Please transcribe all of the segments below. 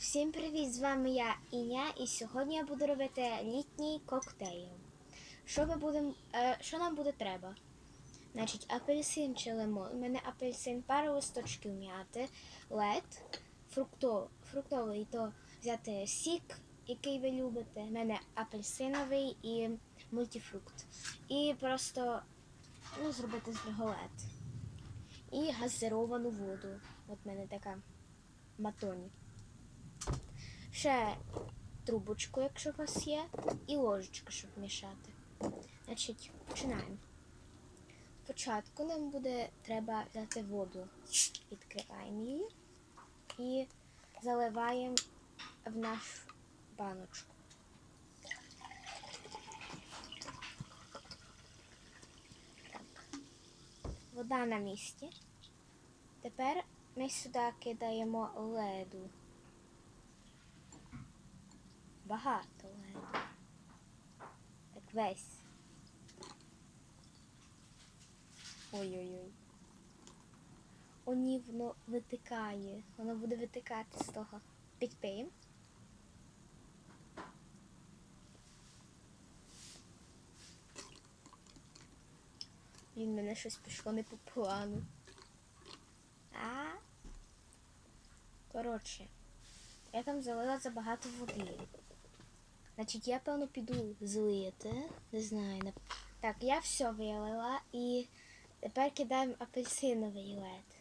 Всім привіт! З вами я Іня, і сьогодні я буду робити літній коктейль. Що ми будемо, е, що нам буде треба? Значить, апельсин чи лимон. У мене апельсин, пару листочків м'яти, лед, фрукто, фруктовий, то взяти сік, який ви любите. У мене апельсиновий і мультифрукт. І просто ну, зробити з нього лед. І газировану воду. От в мене така матоні. Ще трубочку, якщо у вас є, і ложечку, щоб мішати. Значить, починаємо. Спочатку нам буде треба взяти воду. Відкриваємо її і заливаємо в нашу баночку. Вода на місці. Тепер ми сюди кидаємо леду. Багато леду. Так весь. Ой-ой-ой. О, ні, воно витикає. Воно буде витикати з того. Підпиємо. Він мене щось пішло не по плану. А. Коротше, я там залила забагато води. Значить, я, певно, піду злити. Не знаю. Так, я все вилила і тепер кидаємо апельсиновий лед.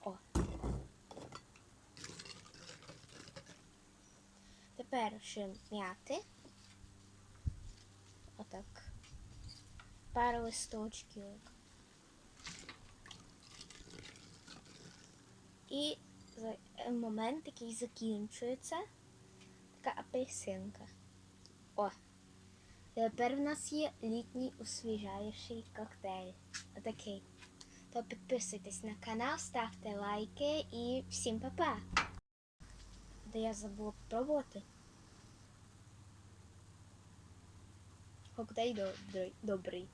О. Тепер ще м'яти. Отак. Пару листочків. І момент, який закінчується. Така апельсинка. О! Тепер в нас є літній освіжаючий коктейль. Отакий. То підписуйтесь на канал, ставте лайки і всім па-па! Де я забула попробувати. Коктейль добрий. добрий.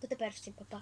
То тепер всім па-па.